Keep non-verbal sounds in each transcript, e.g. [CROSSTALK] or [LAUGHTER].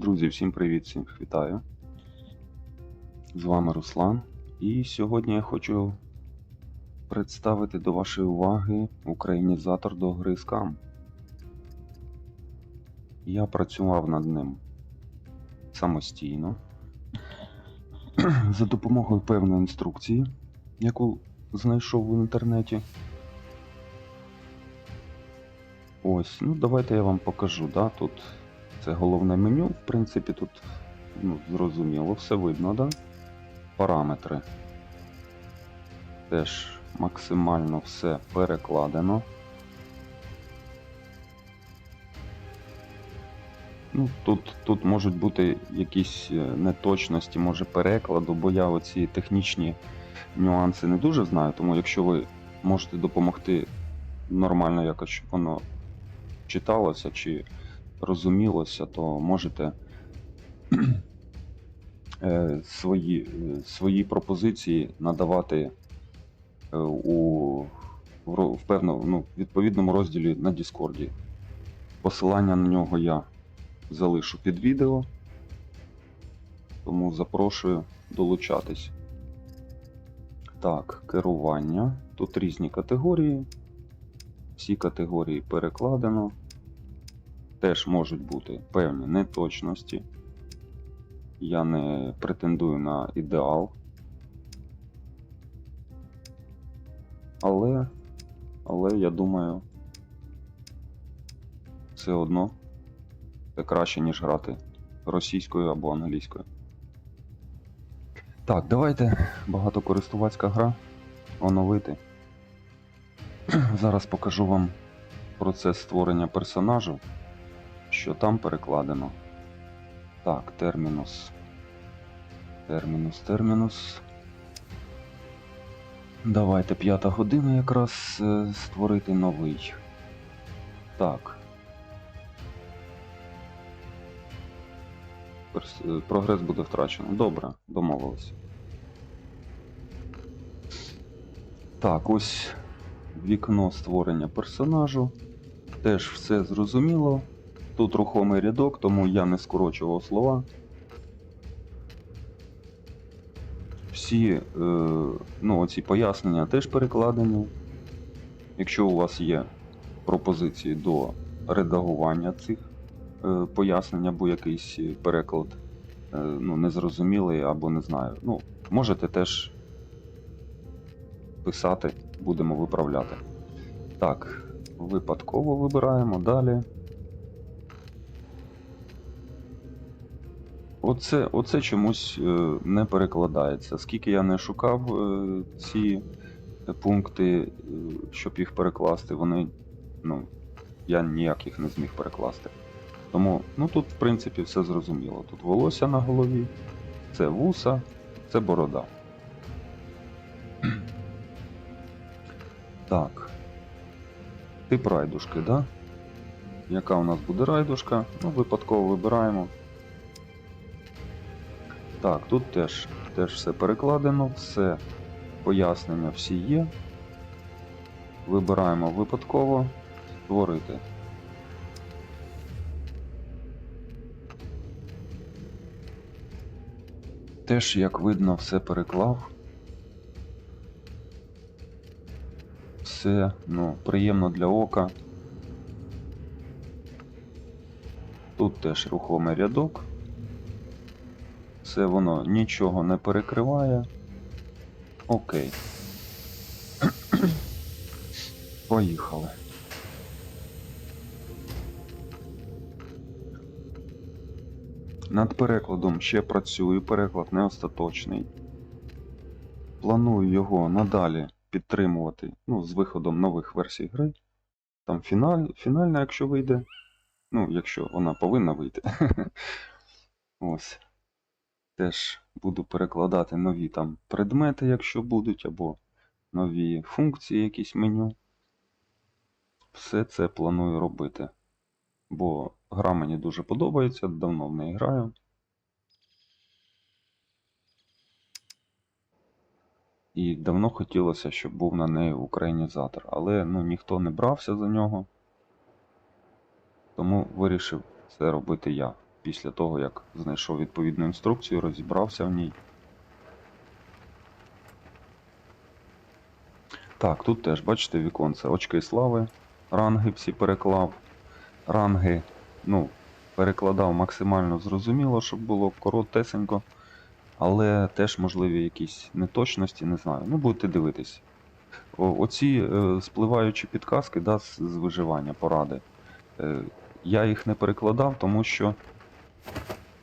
Друзі, всім привіт, всіх вітаю. З вами Руслан. І сьогодні я хочу представити до вашої уваги українізатор до гри Scam. Я працював над ним самостійно [CLEARS THROAT] за допомогою певної інструкції, яку знайшов в інтернеті. Ось, ну давайте я вам покажу. Да? Тут це головне меню, в принципі, тут ну, зрозуміло, все видно, да? Параметри. Теж максимально все перекладено. Ну, тут, тут можуть бути якісь е, неточності, може перекладу, бо я оці технічні нюанси не дуже знаю, тому якщо ви можете допомогти нормально якось, щоб воно читалося чи розумілося, то можете [CLEARS THROAT] е, свої, е, свої пропозиції надавати е, у в, певному ну, відповідному розділі на Діскорді. Посилання на нього я залишу під відео, тому запрошую долучатись. Так, керування. Тут різні категорії. Всі категорії перекладено. Теж можуть бути певні неточності. Я не претендую на ідеал. Але, але я думаю, все одно це краще, ніж грати російською або англійською. Так, давайте багатокористувацька гра оновити. [CLEARS THROAT] Зараз покажу вам процес створення персонажу, що там перекладено. Так, термінус. Термінус, термінус. Давайте п'ята година якраз е, створити новий. Так. Е, Прогрес буде втрачено. Добре, домовились. Так, ось вікно створення персонажу. Теж все зрозуміло. Тут рухомий рядок, тому я не скорочував слова. Всі е, ну, оці пояснення теж перекладені. Якщо у вас є пропозиції до редагування цих е, пояснень або якийсь переклад е, ну, незрозумілий або не знаю, ну, можете теж писати, будемо виправляти. Так, випадково вибираємо далі. Оце, оце чомусь е, не перекладається. Скільки я не шукав е, ці пункти, е, щоб їх перекласти, вони. Ну, я ніяк їх не зміг перекласти. Тому, ну тут, в принципі, все зрозуміло. Тут волосся на голові, це вуса, це борода. [CLEARS THROAT] Так. Тип райдушки, да? Яка у нас буде райдушка? Ну, випадково вибираємо. Так, тут теж, теж все перекладено, все пояснення всі є. Вибираємо випадково створити. Теж, як видно, все переклав. Все ну, приємно для ока. Тут теж рухомий рядок. Все воно нічого не перекриває. Окей. [CLEARS THROAT] Поїхали. Над перекладом ще працюю, переклад не остаточний. Планую його надалі підтримувати ну, з виходом нових версій гри. Там фіналь, фінальна, якщо вийде. Ну, якщо вона повинна вийти. [LAUGHS] Ось. Теж буду перекладати нові там предмети, якщо будуть, або нові функції, якісь меню. Все це планую робити. Бо гра мені дуже подобається, давно в неї граю. І давно хотілося, щоб був на неї українізатор, але ну, ніхто не брався за нього. Тому вирішив це робити я. Після того, як знайшов відповідну інструкцію, розібрався в ній. Так, тут теж, бачите, віконце очки слави, ранги всі переклав. Ранги, ну, перекладав максимально зрозуміло, щоб було коротесенько, але теж можливі якісь неточності, не знаю. Ну, будете дивитись. О, оці е, спливаючі підказки да, з, з виживання, поради. Е, я їх не перекладав, тому що,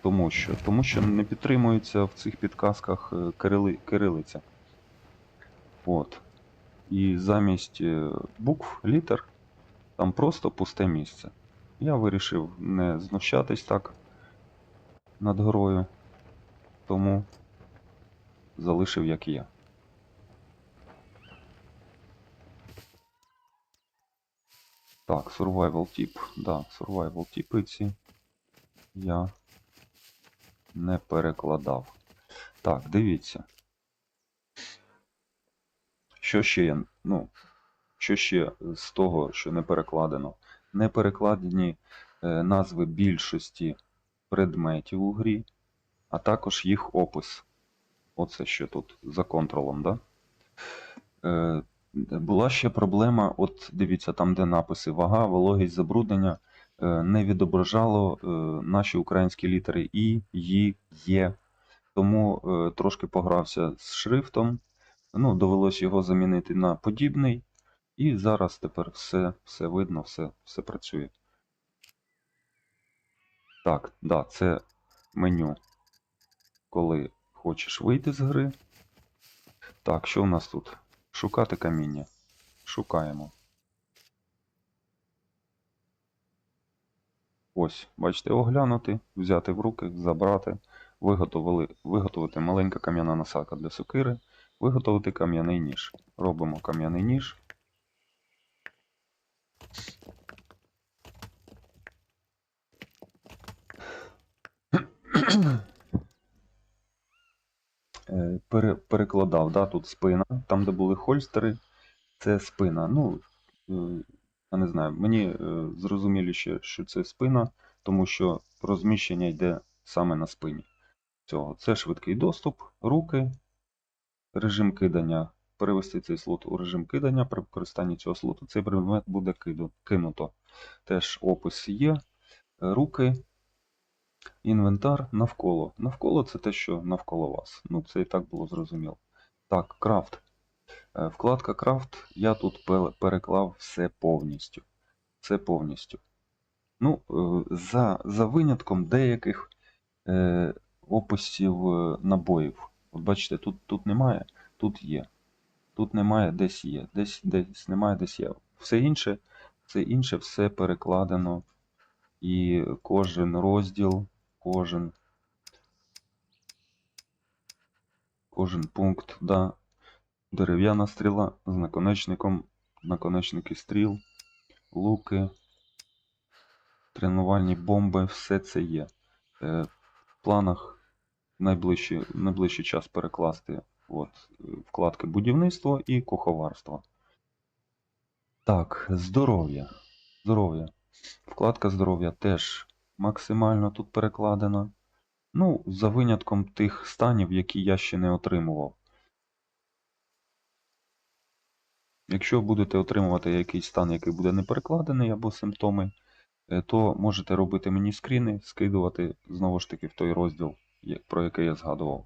тому що, тому що не підтримується в цих підказках е, кирили, кирилиця. От. І замість е, букв, літер, там просто пусте місце. Я вирішив не знущатись так над горою, тому залишив як є. Так, survival тип. Да, survival типи ці я не перекладав. Так, дивіться. Що ще є? Ну, що ще з того, що не перекладено? Не перекладені е, назви більшості предметів у грі, а також їх опис. Оце що тут за контролом, да? Е, була ще проблема, от дивіться, там, де написи вага, вологість, забруднення, не відображало е, наші українські літери І, Ї, Є. Тому е, трошки погрався з шрифтом. Ну, довелось його замінити на подібний. І зараз тепер все, все видно, все, все працює. Так, да, це меню. Коли хочеш вийти з гри. Так, що у нас тут? Шукати каміння. Шукаємо. Ось, бачите, оглянути, взяти в руки, забрати, виготовили, виготовити маленька кам'яна насадка для сокири, виготовити кам'яний ніж. Робимо кам'яний ніж. Е, пере, перекладав, да, тут спина, там, де були хольстери, це спина. Ну, е, не знаю, мені е, зрозуміліше, що це спина, тому що розміщення йде саме на спині. Цього. Це швидкий доступ, руки, режим кидання. Перевести цей слот у режим кидання при використанні цього слоту. Цей предмет буде кинуто. Теж опис є. Руки, інвентар навколо. Навколо це те, що навколо вас. Ну, це і так було зрозуміло. Так, крафт. Е, Вкладка крафт. Я тут переклав все повністю. Все повністю. Ну, е, за, за винятком деяких е, описів е, набоїв. От бачите, тут, тут немає, тут є. Тут немає, десь є. Десь, десь немає, десь є. Все інше, все інше все перекладено. І кожен розділ, кожен, кожен пункт, да, дерев'яна стріла з наконечником, наконечники стріл, луки, тренувальні бомби, все це є. Е, В планах найближчий, найближчий час перекласти от, вкладки будівництво і куховарство. Так, здоров'я. Здоров'я. Вкладка здоров'я теж максимально тут перекладена. Ну, за винятком тих станів, які я ще не отримував. Якщо будете отримувати якийсь стан, який буде не перекладений або симптоми, е, то можете робити мені скріни, скидувати знову ж таки в той розділ, про який я згадував.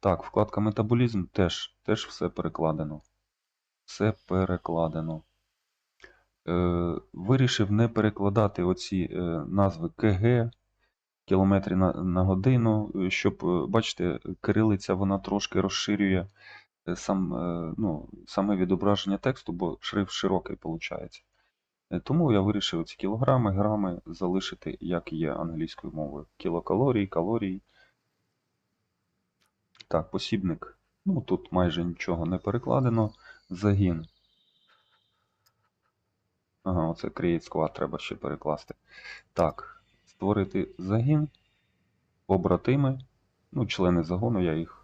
Так, вкладка метаболізм теж, теж все перекладено. Все перекладено. Е, вирішив не перекладати оці е, назви КГ, кілометри на, на годину, е, щоб, е, бачите, кирилиця вона трошки розширює сам, е, ну, саме відображення тексту, бо шрифт широкий виходить. Тому я вирішив ці кілограми, грами залишити, як є англійською мовою. Кілокалорій, калорій. Так, посібник. Ну, тут майже нічого не перекладено. Загін. Ага, оце Create Squad треба ще перекласти. Так, створити загін, побратими. Ну, члени загону, я їх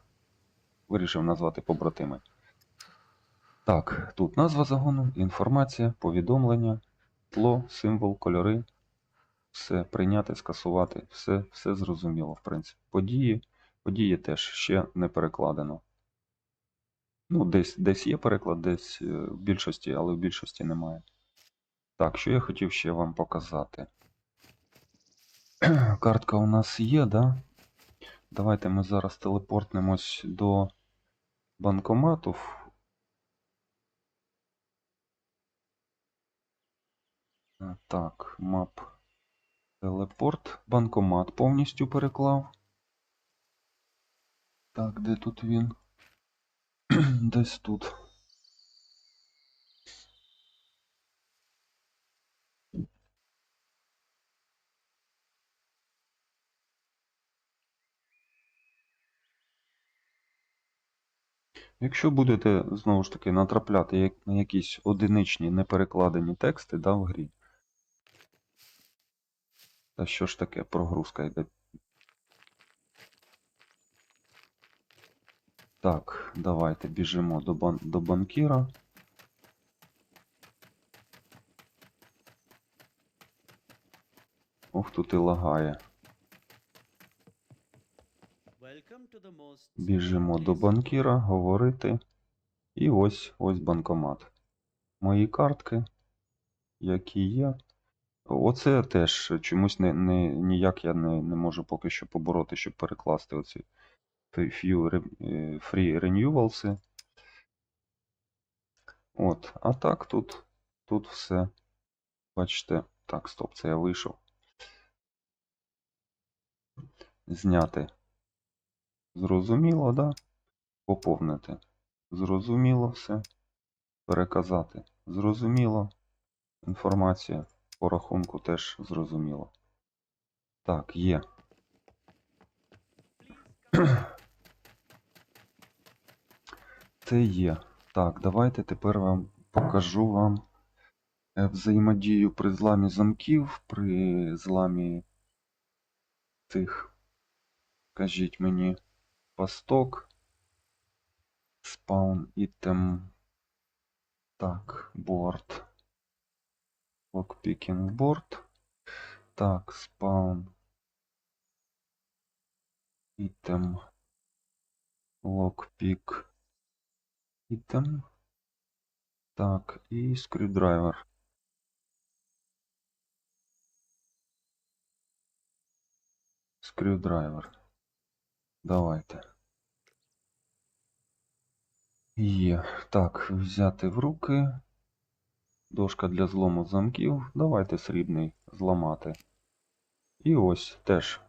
вирішив назвати побратими. Так, тут назва загону, інформація, повідомлення, тло, символ, кольори. все прийняти, скасувати, все, все зрозуміло, в принципі. Події, події теж ще не перекладено. Ну, десь, десь є переклад, десь е, в більшості, але в більшості немає. Так, що я хотів ще вам показати. Картка у нас є, да? Давайте ми зараз телепортнемось до банкомату. Е, Так, мап. Телепорт. Банкомат повністю переклав. Так, де тут він? [CLEARS THROAT] Десь тут. Якщо будете знову ж таки натрапляти на якісь одиничні неперекладені тексти да, в грі. Та що ж таке прогрузка йде? Так, давайте біжимо до, бан... до банкіра. Ох, тут і лагає. Біжимо до банкіра, говорити. І ось ось банкомат. Мої картки, які є. Оце теж чомусь не, не, ніяк я не, не можу поки що побороти, щоб перекласти оці few free renewals. От, а так тут, тут все. Бачите, так, стоп, це я вийшов. Зняти. Зрозуміло, да? Поповнити. Зрозуміло все. Переказати. Зрозуміло. Інформація по рахунку теж зрозуміло. Так, є. [CLEARS THROAT] Це є. Так, давайте тепер вам покажу вам е, взаємодію при зламі замків, при зламі цих, кажіть мені, восток. Спаун итем. Так, борт. Локпикинг борт. Так, спаун. Итем. Локпик. Итем. Так, и скрюдрайвер. Скрюдрайвер. Давайте. Є. Так, взяти в руки. Дошка для злому замків. Давайте срібний зламати. І ось теж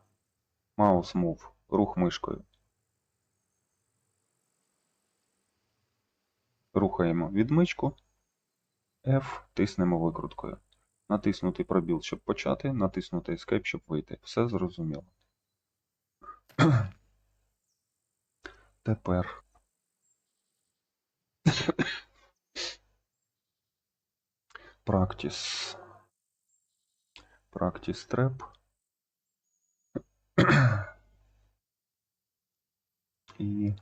маус move, рух мишкою. Рухаємо відмичку. F, тиснемо викруткою. Натиснути пробіл, щоб почати, натиснути Escape, щоб вийти. Все зрозуміло. Тепер. Practice. Practice trap. І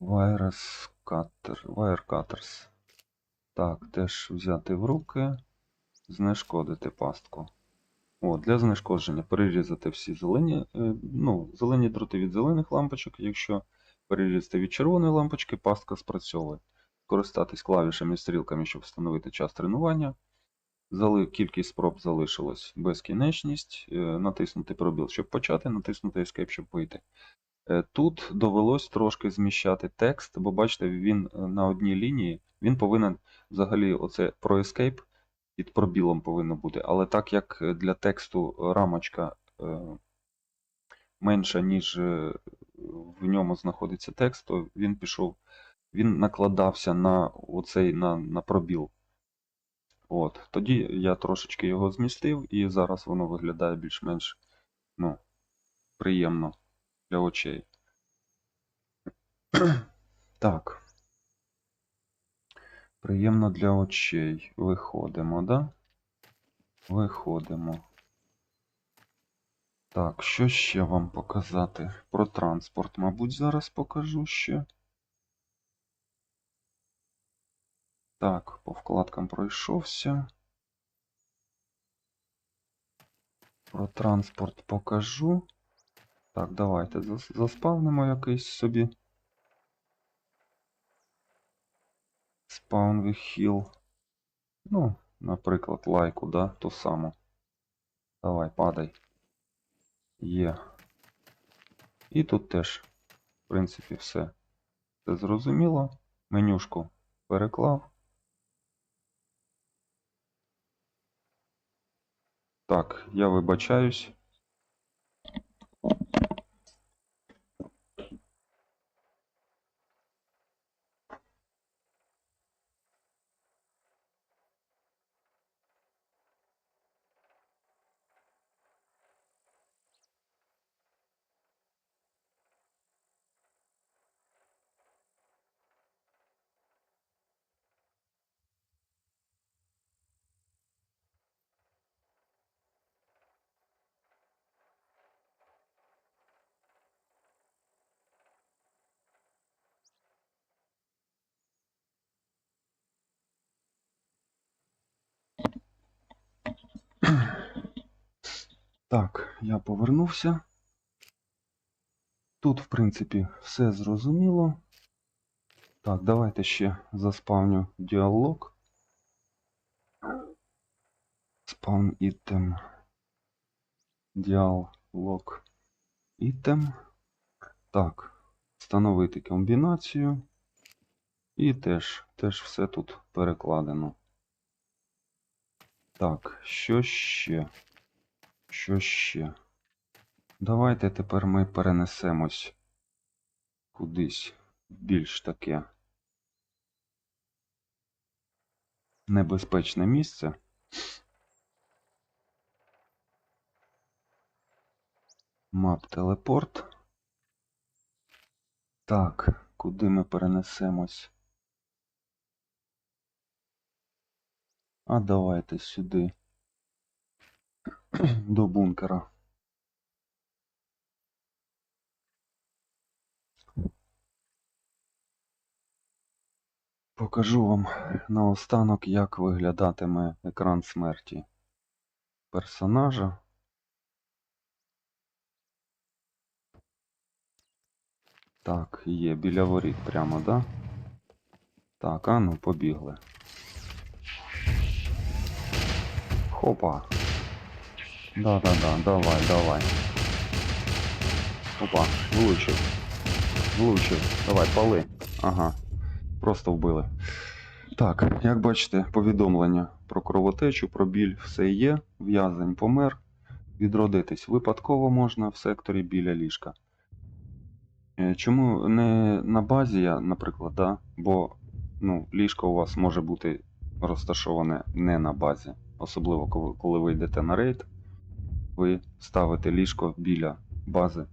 Virus Cutter. Wire Cutters. Так, теж взяти в руки, знешкодити пастку. О, для знешкодження перерізати всі зелені, е, ну, зелені дроти від зелених лампочок. Якщо перерізати від червоної лампочки, пастка спрацьовує. Користатись клавішами і стрілками, щоб встановити час тренування. Кількість спроб залишилась безкінечність. Е, Натиснути пробіл, щоб почати, натиснути Escape, щоб вийти. Е, Тут довелось трошки зміщати текст, бо бачите, він е, на одній лінії. Він повинен взагалі оце про Escape під пробілом повинно бути. Але так як для тексту рамочка менша, ніж в ньому знаходиться текст, то він пішов, він накладався на оцей на, на пробіл. От. Тоді я трошечки його змістив, і зараз воно виглядає більш-менш ну, приємно для очей. [CLEARS THROAT] Так. Приємно для очей. Виходимо, да? Виходимо. Так, що ще вам показати? Про транспорт, мабуть, зараз покажу ще. Так, по вкладкам пройшовся. Про транспорт покажу. Так, давайте заспавнимо якийсь собі. Spawn hill. Ну, наприклад, лайку, да, ту саму. Давай, падай. Є. І тут теж, в принципі, все. Це зрозуміло. Менюшку переклав. Так, я вибачаюсь. Так, я повернувся. Тут, в принципі, все зрозуміло. Так, давайте ще заспавню діалог. Spawn item. Діалог item. Так, встановити комбінацію. І теж, теж все тут перекладено. Так, що ще? Що ще? Давайте тепер ми перенесемось кудись більш таке небезпечне місце. Мап телепорт. Так, куди ми перенесемось? А давайте сюди. [CLEARS THROAT] До бункера. Покажу вам наостанок, як виглядатиме екран смерті персонажа. Так, є біля воріт прямо, да? Так, а ну, побігли. Хопа. Да-да-да, давай, давай. Опа, влучив. Влучив. Давай, пали. Ага. Просто вбили. Так, як бачите, повідомлення про кровотечу, про біль, все є. В'язень помер. Відродитись випадково можна в секторі біля ліжка. Е, Чому не на базі я, наприклад, да? бо ну, ліжко у вас може бути розташоване не на базі. Особливо коли, коли ви йдете на рейд, ви ставите ліжко біля бази,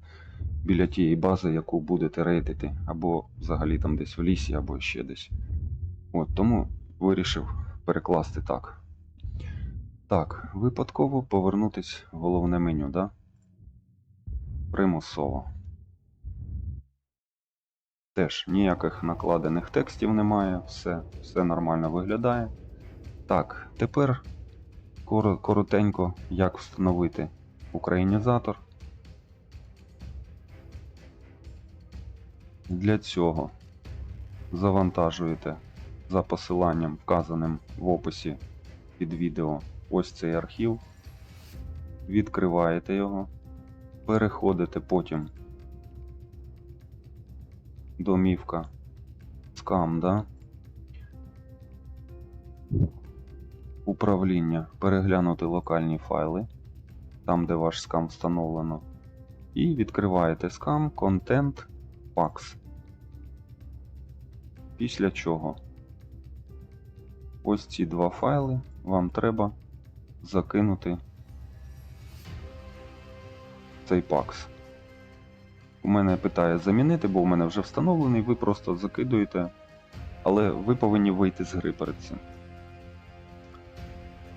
біля тієї бази, яку будете рейдити, або взагалі там десь в лісі, або ще десь. От тому вирішив перекласти так. Так, випадково повернутись в головне меню, да? Примусово. Теж ніяких накладених текстів немає, все, все нормально виглядає. Так, тепер коротенько, як встановити українізатор. Для цього завантажуєте за посиланням, вказаним в описі під відео, ось цей архів. Відкриваєте його, переходите потім домівка скам, Управління, переглянути локальні файли, там де ваш скам встановлено. І відкриваєте скам Content Packs. Після чого ось ці два файли вам треба закинути цей пакс. У мене питає замінити, бо у мене вже встановлений, ви просто закидуєте, але ви повинні вийти з гри перед цим.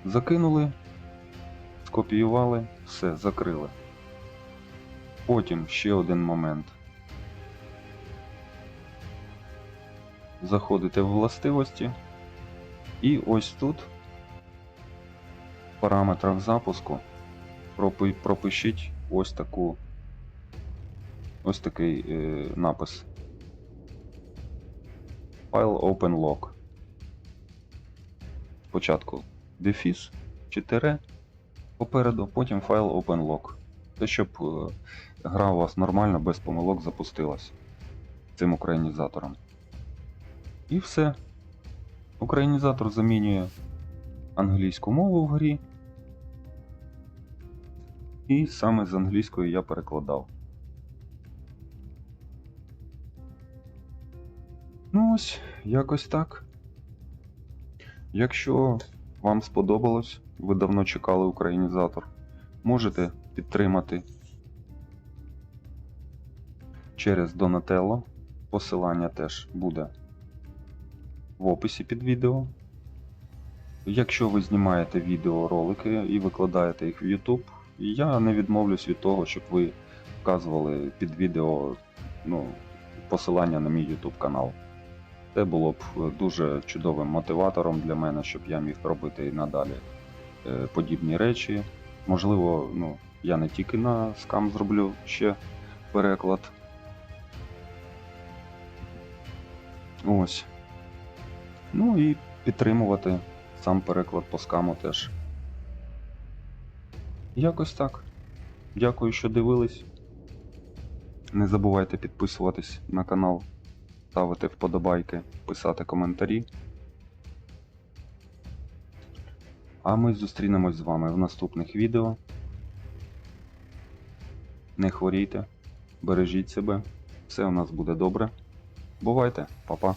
Закинули, скопіювали, все, закрили. Потім ще один момент. Заходите в властивості, і ось тут в параметрах запуску пропишіть ось таку. Ось такий е, напис. File Open Log. Спочатку дефіс чи тире попереду, потім файл Open Log. Це щоб е, гра у вас нормально, без помилок запустилась цим українізатором. І все. Українізатор замінює англійську мову в грі. І саме з англійської я перекладав. Ну ось, якось так. Якщо вам сподобалось, ви давно чекали українізатор, можете підтримати через Donatello. Посилання теж буде в описі під відео. Якщо ви знімаєте відеоролики і викладаєте їх в YouTube, я не відмовлюсь від того, щоб ви вказували під відео ну, посилання на мій YouTube канал. Це було б е, дуже чудовим мотиватором для мене, щоб я міг робити і надалі е, подібні речі. Можливо, ну, я не тільки на скам зроблю ще переклад. Ось. Ну і підтримувати сам переклад по скаму теж. Якось так. Дякую, що дивились. Не забувайте підписуватись на канал, ставити вподобайки, писати коментарі. А ми зустрінемось з вами в наступних відео. Не хворійте, бережіть себе, все у нас буде добре. Бувайте, па-па.